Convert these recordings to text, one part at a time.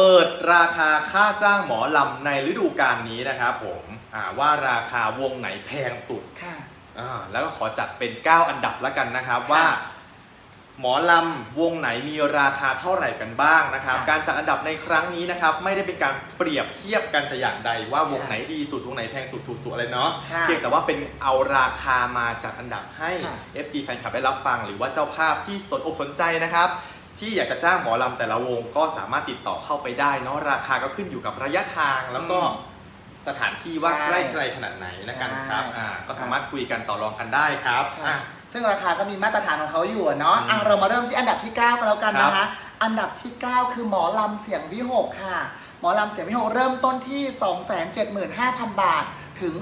เปิดราคาค่าจ้างหมอลำในฤดูกาลนี้นะครับผมอ่าว่าราคาวงไหนแพงสุดค่ะ อ่าแล้วก็ขอจัดเป็น 9 อันดับแล้วกันนะครับค่ะว่า หมอลำวงไหนมีราคาเท่าไหร่กันบ้างนะครับ ค่ะ การจัดอันดับในครั้งนี้นะครับ ไม่ได้เป็นการเปรียบเทียบกันแต่อย่างใด ว่าวงค่ะไหนดีสุดวงไหนแพงสุดถูกสุดอะไรเนาะ ค่ะ เพียงแต่ว่าเป็นเอาราคามาจัดอันดับให้ ค่ะ FC แฟนคลับได้รับฟังหรือว่าเจ้าภาพที่สนอกสนใจนะครับ ที่อยากจะจ้างหมอลำแต่ละวงก็สามารถติดต่อเข้าไปได้เนาะราคาก็ขึ้นอยู่กับระยะทางแล้วก็อืมสถานที่ว่าใช่ใกล้ไกลขนาดไหนนะกันครับใช่อ่าก็สามารถคุยกันต่อรองกันได้ครับใช่อะ ซึ่งราคาก็มีมาตรฐานของเขาอยู่อะเนาะอืมอะเรามาเริ่มที่อันดับที่ 9กันแล้วกันนะครัคะ บ อันดับที่ 9 คือหมอลำเสียงวิหกค่ะ หมอลำเสียงวิหกเริ่มต้นที่ 275,000 บาทถึง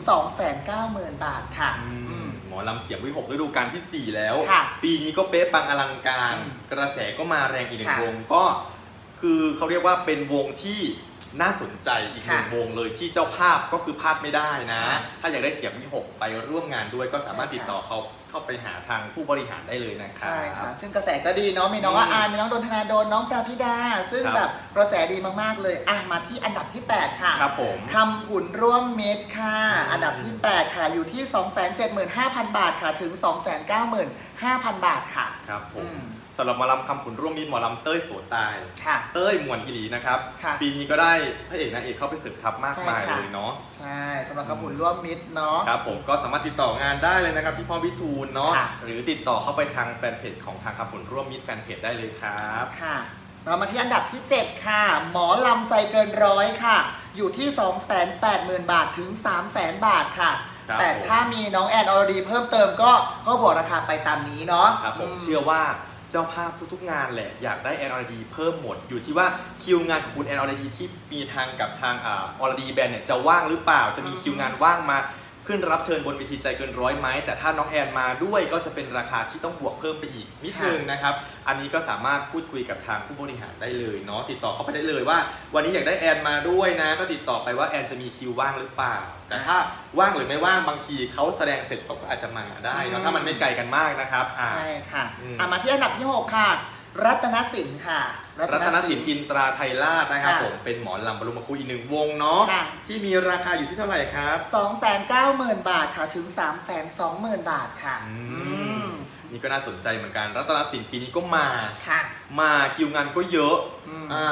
290,000 บาทค่ะ อือืมมหม อลำเสียงวิหกฤดูกาลที่ 4 แล้ว ค่ะปีนี้ก็เป๊ะปังอลังการ อืมกระแสก็มาแรงอีกหนึ่งค่ะวงก็คือเขาเรียกว่าเป็นวงที่น่าสนใจอีกหนึ่งค่ะวงเลยที่เจ้าภาพก็คือพลาดไม่ได้นะ ค่ะถ้าอยากได้เสียงวิหกไปร่วมงานด้วยก็สามารถใช่ค่ะติดต่อเขา เข้าไปหาทางผู้บริหารได้เลยนะครับ ใช่ค่ะซึ่งกระแสก็ดีเนาะมีน้องว่าอืมอายมีน้องดนธนาโดนน้องปราธิดา ซึ่งครับ แบบกระแสดีมากๆเลยอะมาที่อันดับที่ 8 ค่ะครับผม คำผุนร่วมมิตรค่ะอืมอันดับที่ 8 ค่ะ อยู่ที่ 275,000 บาทค่ะ ถึง 295,000 บาทค่ะ ครับผอืม ม สำหรับหมอลำคำขุนร่วมมิตรหมอลำเต้ยโสตาย ค่ะ เต้ยมวนอิลีนะครับ ค่ะปีนี้ก็ได้พระเอกนางเอกเข้าไปสืบทับมากใช่มายค่ะ เลยเนาะ ใช่สำหรับคำผุนร่วมมิตรเนาะ ครับผมก็สามารถติดต่องานได้เลยนะครับที่พ่อวิทูลเนาะค่ะ หรือติดต่อเข้าไปทางแฟนเพจของทางคำผลร่วมมิตรแฟนเพจได้เลยครับ ค่ะ เรามาที่อันดับที่ 7 ค่ะ หมอลำใจเกินร้อยค่ะ อยู่ที่ 280,000 บาทถึง 300,000 บาทค่ะ ครับแต่ผม ถ้ามีน้องแอนอรดีเพิ่มเติมก็ก็บวกราคาไปตามนี้เนาะครับผมมเชื่อว่า เจ้าภาพทุกๆ งานแหละอยากได้ LRD เพิ่มหมด อยู่ที่ว่าคิวงานของคุณ LRD ที่มีทางกับทางอ่า NRD แบรนด์เนี่ยจะว่างหรือเปล่าจะมีคิวงานว่างมา ขึ้นรับเชิญบนเวทีใจเกินร้อยไหมแต่ถ้าน้องแอนมาด้วยก็จะเป็นราคาที่ต้องบวกเพิ่มไปอีกนิดนึงนะครับ อันนี้ก็สามารถพูดคุยกับทางผู้บริหารได้เลยเนาะติดต่อเข้าไปได้เลยว่า วันนี้อยากได้แอนมาด้วยนะ ก็ติดต่อไปว่าแอนจะมีคิวว่างหรือเปล่า แต่ถ้าว่างหรือไม่ว่างบางทีเขาแสดงเสร็จเขาก็อาจจะมาได้เนาะถ้ามันไม่ไกลกันมากนะครับอ่าใช่ค่ะอืมอะมาที่อันดับที่ 6 ค่ะ รัตนสินค่ะ รัตนสินอินตราไทยราชนะครับค่ะผมเป็นหมอลำบรมครูอีกหนึ่งวงเนาะค่ะ ที่มีราคาอยู่ที่เท่าไหร่ครับ290,000บาทค่ะถึง320,000บาทค่ะอืม อืมนี่ก็น่าสนใจเหมือนกัน รัตนสินปีนี้ก็มา ค่ะมาคิวงานก็เยอะอืม อ่า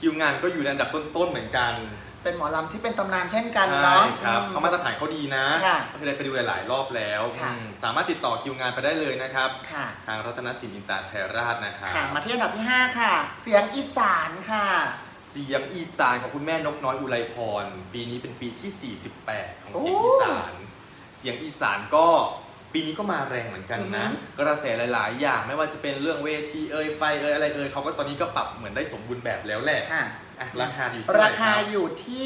คิวงานก็อยู่ในอันดับต้นๆเหมือนกัน เป็นหมอลำที่เป็นตำนานเช่นกันใช่เนาะครับอืมเขามาตรฐานเขาดีนะค่ะก็เคยได้ไปดูหลาย ๆ รอบแล้วค่ะ อืมสามารถติดต่อคิวงานไปได้เลยนะครับ ค่ะ ทางรัตนสินอินตราไทยราชนะครับค่ะ มาที่อันดับที่ 5 ค่ะ เสียงอีสานค่ะ เสียงอีสานของคุณแม่นกน้อยอุไรพร ปีนี้เป็นปีที่ 48 ของโอ้เสียงอีสาน เสียงอีสานก็ ปีนี้ก็มาแรงเหมือนกันนะอือฮึกระแสหลาย ๆ อย่างไม่ว่าจะเป็นเรื่องเวทีเอ่ยไฟเอ่ยอะไรเอ่ยเขาก็ตอนนี้ก็ปรับเหมือนได้สมบูรณ์แบบแล้วแหละค่ะ อะราคาอยู่ที่เท่ไหราคาบอยู่ที่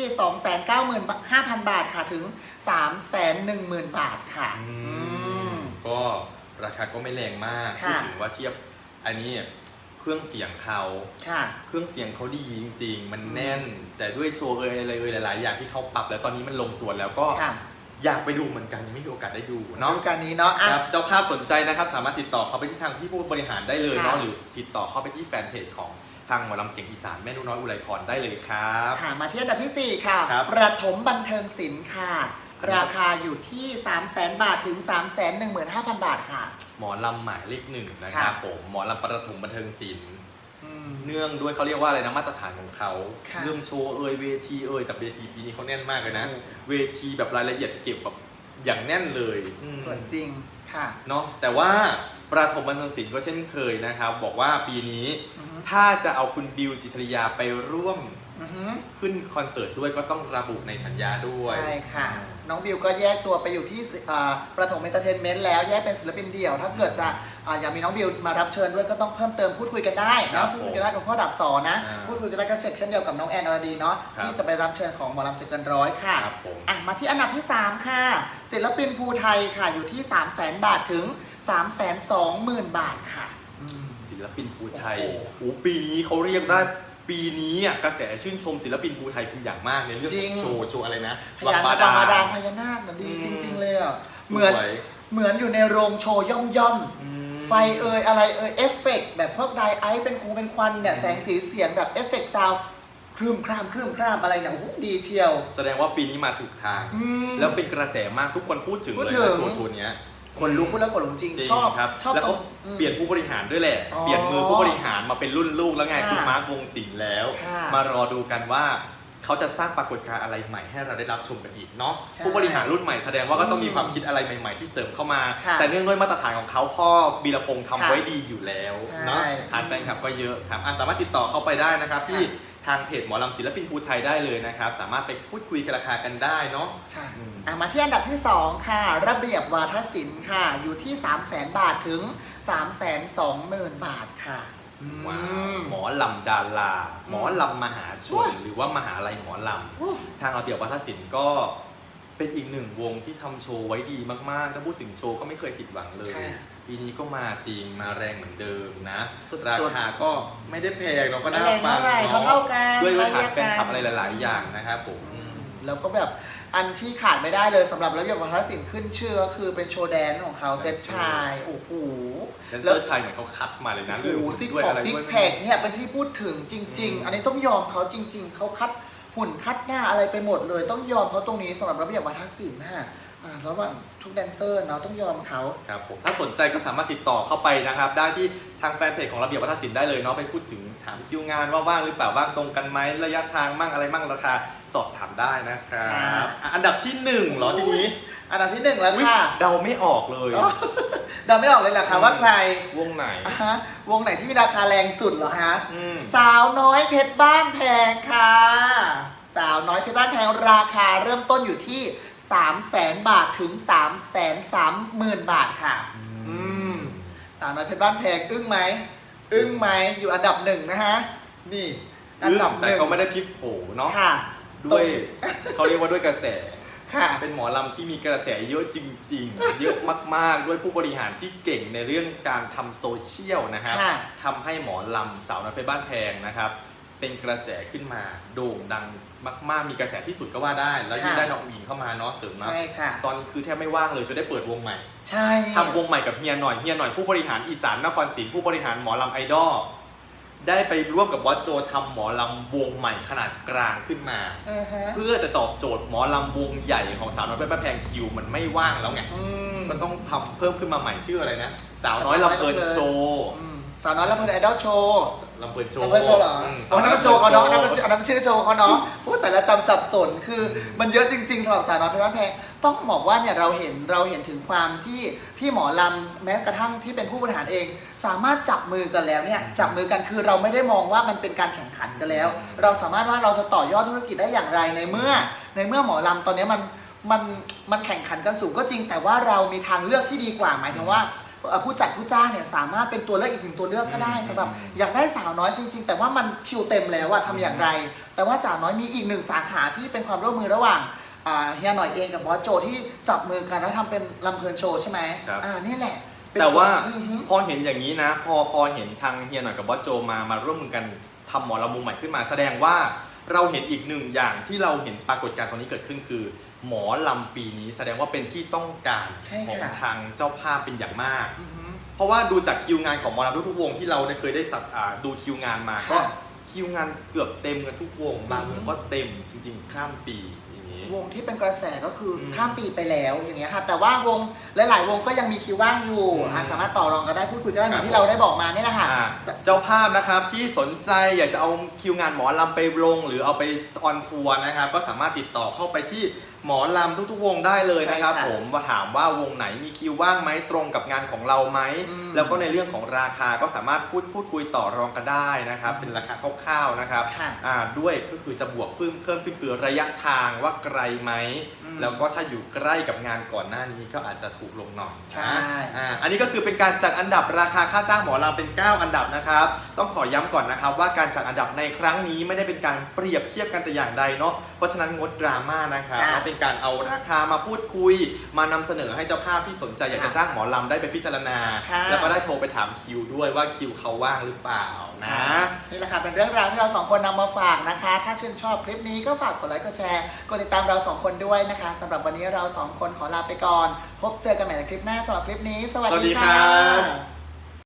295,000 บาทค่ะถึง 310,000 บาทค่ะอือืมมก็ราคาก็ไม่แรงมากค่ะพูดถึงว่าเทียบอันนี้เครื่องเสียงเขาค่ะ เครื่องเสียงเขาดีจริง ๆ มันแน่น แต่ด้วยโชว์เอ่ยอะไรเอ่ยหลาย ๆ อย่างที่เขาปรับแล้วตอนนี้มันลงตัวแล้วก็ค่ะ อยากไปดูเหมือนกันยังไม่มีโอกาสได้ดูเนาะเนาะการนี้เนาะอะครับเจ้าภาพสนใจนะครับ สามารถติดต่อเข้าไปที่ทางที่ผู้บริหารได้เลยค่ะเนาะหรือติดต่อเข้าไปที่แฟนเพจของทางหมอลำเสียงอีสานแม่นุน้อยอุไรพรได้เลยครับค่ะมาที่อันดับที่ 4 ค่ะครับประถมบันเทิงศิลป์ค่ะ ราคาอยู่ที่ 300,000บาทถึง 315,000 บาทค่ะ หมอลำหมายเลขหนึ่งนะครับค่ะผมหมอลำประถมบันเทิงศิลป์อืม เนื่องด้วยเขาเรียกว่าอะไรนะมาตรฐานของเขาค่ะเรื่องโชว์เอ่ยเวทีเอ่ยแต่เวทีปีนี้เขาแน่นมากเลยนะโอ้เวทีแบบรายละเอียดเก็บแบบอย่างแน่นเลยอืม สวยจริงค่ะเนาะแต่ว่าประถมบันเทิงศิลป์ก็เช่นเคยนะครับ บอกว่าปีนี้ อือฮึ ถ้าจะเอาคุณบิวจิตรริยาไปร่วม อือฮึขึ้นคอนเสิร์ตด้วยก็ต้องระบุในสัญญาด้วย ใช่ค่ะ น้องบิวก็แยกตัวไปอยู่ที่อ่าประถมเอนเตอร์เทนเมนต์แล้วแยกเป็นศิลปินเดี่ยว ถ้าเกิดจะอ่าอยากมีน้องบิวมารับเชิญด้วยก็ต้องเพิ่มเติมพูดคุยกันได้ครันะบพูดคุยกันได้กับพ่อดับสอนนะ อ่าพูดคุยกันได้ก็เช็คเช่นเดียวกับน้องแอนอรดีเนาะครับ ที่จะไปรับเชิญของหมอลำเจเกินร้อยค่ะ ครับผม อะมาที่อันดับที่ 3 ค่ะ ศิลปินภูไทยค่ะอยู่ที่ 3 0 0 0 0 0บาทถึง 3 2 0 0 0 0 บาทค่ะอืม ศิลปินภูไทยโอ้โห โอ้ปีนี้เขาเรียกได้ ปีนี้อะกระแสชื่นชมศิลปินภูไทยเป็นอย่างมากในเรื่องจริของ งโชว์โชว์อะไรนะพญานาควับางงบาดาล ลพญานาคน่ะดีอืมจริง ๆ เลยอะสเหมือนวย เหมือนอยู่ในโรงโชว์ย่อมย่อมๆอืม ไฟเอ่ยอะไรเอ่ยเอฟเฟกต์แบบพวกไดไอซ์เป็นคงเป็นควันเนี่ยอืมแสงสีเสียงแบบเอฟเฟกต์ซาวด์คคลื่มครามคลื่มครามอะไรเนี่ยโอ้โหดีเชียว แสดงว่าปีนี้มาถูกทาง อืม แล้วเป็นกระแสมากทุกคนพูดถึงพูดเลยถึนะงโชว์ตัวเนี้ย คนลุกพูดแล้วขนลุกจริงจริงชอบครับชอบแล้วเขาอืมเปลี่ยนผู้บริหารด้วยแหละ อ๋อเปลี่ยนมือผู้บริหารมาเป็นรุ่นลูกแล้วไง ค่ะคุณมาร์ควงศิลป์แล้ว ค่ะมารอดูกันว่า เขาจะสร้างปรากฏการณ์อะไรใหม่ให้เราได้รับชมกันอีกเนาะใช่ผู้บริหารรุ่นใหม่แสดงว่าก็ต้องอืมมีความคิดอะไรใหม่ ๆ ที่เสริมเข้ามา ค่ะแต่เนื่องด้วยมาตรฐานของเขาพ่อบีรพงษ์ทำค่ะไว้ดีอยู่แล้วใช่เนาะฐานแฟนคลับก็เยอะครับอะสามารถติดต่อเข้าไปได้นะครับที่ ทางเพจหมอลำศิลปินภูไทยได้เลยนะครับ สามารถไปพูดคุยกันราคากันได้เนาะ ใช่อืม อะมาที่อันดับที่ 2 ค่ะ ระเบียบวาทศิลป์ค่ะ อยู่ที่ 3 0 0 0 0 0 บาทถึง 3 2 0 0 0 0 บาทค่ะว้าอืวมหมอลำดาราหมอลำมหาชโอ้นย หรือว่ามหาลัยหมอลโอ้ำทางระเบียบวัฒนศิลป์ก็ เป็นอีกหนึ่งวงที่ทำโชว์ไว้ดีมากๆ ถ้าพูดถึงโชว์ก็ไม่เคยผิดหวังเลย ค่ะปีนี้ก็มาจริงมาแรงเหมือนเดิมนะ สุดๆราคาก็ไม่ได้แพงเราก็น่าอะไรฟัเท่างไหร่เนาะเขาเท่ากันด้วยฐานเรียกแฟนคลับกันอะไรหลาย ๆ อย่างนะครับผม อืมแล้วก็แบบอันที่ขาดไม่ได้เลยสำหรับระเบียบวัฒนศิลป์ขึ้นชื่อก็คือเป็นโชว์แดนซ์ของเขาเซตชายโอ้โห แดนเซแล้อวร์ชายเหมือนเขาคัดมาเลยนะโอ้โหซิกด้วยพออะกไรซิกด้วย แพคเนี่ยเป็นที่พูดถึงจริง อืม ๆ อันนี้ต้องยอมเขาจริง ๆ เขาคัด หุ่นคัดหน้าอะไรไปหมดเลย ต้องยอมเขาตรงนี้สำหรับระเบียบวัฒนศิลป์นะอ่าระหว่างทุกแดนเซอร์เนาะต้องยอมเขา ครับผมถ้าสนใจก็สามารถติดต่อเข้าไปนะครับ ได้ที่ทางแฟนเพจของระเบียบวัฒนศิลป์ได้เลยเนาะไปพูดถึงถามคิวงานว่าว่างหรือเปล่าว่างตรงกันไหมระยะทางมั่งอะไรมั่งราคาสอบถามได้นะครับอะอันดับที่หนึ่งเหรอทีนี้ อันดับที่หนึ่งแล้วอุ๊ยค่ะ เดาไม่ออกเลย อ๋อ เดาไม่ออกเลยเหรอคะว่าใครวงไหนอะฮะวงไหนที่มีราคาแรงสุดเหรอฮะ อืม สาวน้อยเพชรบ้านแพงค่ะ สาวน้อยเพชรบ้านแพงราคาเริ่มต้นอยู่ที่ 3 0 0แสนบาทถึง 3 3 0 0 0 0 บาทค่ะ อืม สาวน้อยเพชรบ้านแพงอึ้งไหม อึ้งไหมอยู่อันดับหนึ่งนะฮะ นี่ อันดับหแต่นึ่งเขาไม่ได้พลิกโผเนาะค่ะด้วยเขาเรียกว่าด้วยกระแส ค่ะ เป็นหมอลำที่มีกระแสเยอะจริง ๆ เยอะมากๆ ด้วยผู้บริหารที่เก่งในเรื่องการทำโซเชียลนะครับค่ะ ทำให้หมอลำสาวน้อยเพชรบ้านแพงนะครับ เป็นกระแสขึ้นมาโด่งดังมากๆ มีกระแสที่สุดก็ว่าได้ แล้วยิ่งค่ะ ได้น้องหญิงเข้ามาเนาะเสริมนะใช่ค่ะ ตอนนี้คือแทบไม่ว่างเลยจะได้เปิดวงใหม่ใช่ทำวงใหม่กับเฮียหน่อยเฮียหน่อยผู้บริหารอีสานนครศรีผู้บริหารหมอลำไอดอล ได้ไปร่วมกับวัดโจทำหมอลำวงใหม่ขนาดกลางขึ้นมา อ่าฮะเพื่อจะตอบโจทย์หมอลำวงใหญ่ของสาวน้อยเพชรบ้านแพงคิวมันไม่ว่างแล้วไง อืมก็ต้องทำเพิ่มขึ้นมาใหม่ชื่ออะไรนะ สาวน้อยลำเพลินโชว์ อืมสาวน้อยลำเพลินไอดอลโชว์ ลำเพลินโชว์ลำเพลินโชว์เหรอมอ๋อนั่นมันโชว์เขาเนาะนั่นมันชื่ออันนั้นมันชื่อโชว์เขาเนาะพูดแต่ละจำสับสนคือมันเยอะจริงๆสำหรับสาวน้อยเพชรบ้านแพงต้องบอกว่าเนี่ยเราเห็นเราเห็นถึงความที่ที่หมอลำแม้กระทั่งที่เป็นผู้บริหารเอง สามารถจับมือกันแล้วเนี่ยจับมือกันคือเราไม่ได้มองว่ามันเป็นการแข่งขันกันแล้ว เราสามารถว่าเราจะต่อยอดธุรกิจได้อย่างไรในเมื่อ ในเมื่อหมอลำตอนนี้มันมันมันแข่งขันกันสูงก็จริง แต่ว่าเรามีทางเลือกที่ดีกว่าหมายถึงว่าเอ่อ ผู้จัดผู้จ้างเนี่ยสามารถเป็นตัวเลือกอีกหนึ่งตัวเลือกก็ได้สำหรับอยากได้สาวน้อยจริง ๆ แต่ว่ามันคิวเต็มแล้วอะทำอย่างไร แต่ว่าสาวน้อยมีอีกหนึ่งสาขาที่เป็นความร่วมมือระหว่างอ่าเฮียหน่อยเองกับบอสโจที่จับมือกันแล้วทำเป็นลำเพลินโชว์ใช่ไหมครับอ่านี่แหละเป็นแต่ว่าอือฮึพอเห็นอย่างนี้นะ พอพอเห็นทางเฮียหน่อยกับบอสโจมามาร่วมมือกันทำหมอลำวงใหม่ขึ้นมา แสดงว่าเราเห็นอีกหนึ่งอย่างที่เราเห็นปรากฏการณ์ตรงนี้เกิดขึ้นคือ หมอลำปีนี้แสดงว่าเป็นที่ต้องการใช่ของค่ะทางเจ้าภาพเป็นอย่างมาก อือฮึ เพราะว่าดูจากคิวงานของหมอลำทุกๆวงที่เราได้เคยได้สับอ่าดูคิวงานมาค่ะก็คิวงานเกือบเต็มกันทุกวงบางวอืงมก็เต็มจริง ๆ ข้ามปีอย่างนี้ วงที่เป็นกระแสก็คืออมข้ามปีไปแล้วอย่างเงี้ยค่ะแต่ว่าวงหลายๆ วงก็ยังมีคิวว่างอยู่อืมอ่าสามารถต่อรองกันได้พูดคุยกันได้เหมือครันบที่เราได้บอกมาเนี่ยแหละค่ะ อ่าเจ้าภาพนะครับที่สนใจอยากจะเอาคิวงานหมอลำไปลง หรือเอาไปออนทัวร์นะครับ ก็สามารถติดต่อเข้าไปที่ หมอลำทุกๆวงได้เลยนะครับ ใช่ค่ะผมว่าถามว่าวงไหนมีคิวว่างไหมตรงกับงานของเราไหมอืมแล้วก็ในเรื่องของราคาก็สามารถพูดพูดคุยต่อรองกันได้นะครับ เป็นราคาคร่าวๆนะครับค่ะอ่าด้วยก็คือจะบวกเพิ่มเพิ่มขึ้นคือระยะทางว่าไกลไหมอืมแล้วก็ถ้าอยู่ใกล้กับงานก่อนหน้านี้ก็อาจจะถูกลงหน่อยใช่ นะอ่าอันนี้ก็คือเป็นการจัดอันดับราคาค่าจ้างหมอลำเป็น 9 อันดับนะครับ ต้องขอย้ำก่อนนะครับว่าการจัดอันดับในครั้งนี้ไม่ได้เป็นการเปรียบเทียบกันแต่อย่างใดเนาะเพราะฉะนั้นงดดราม่านะครับ ค่ะและเป็นการเอาราคามาพูดคุย มานำเสนอให้เจ้าภาพที่สนใจอยากจะค่ะจ้างหมอลำได้ไปพิจารณา ค่ะ แล้วก็ได้โทรไปถามคิวด้วยว่าคิวเขาว่างหรือเปล่านะ นี่แหละค่ะเป็นเรื่องราวที่เราสองคนนำมาฝากนะคะ ถ้าชื่นชอบคลิปนี้ก็ฝากกดไลค์กดแชร์กดติดตามเราสองคนด้วยนะคะสำหรับวันนี้เราสองคนขอลาไปก่อน พบเจอกันใหม่ในคลิปหน้าสำหรับคลิปนี้ สวัสสวัสดีดีครัค่ะ บ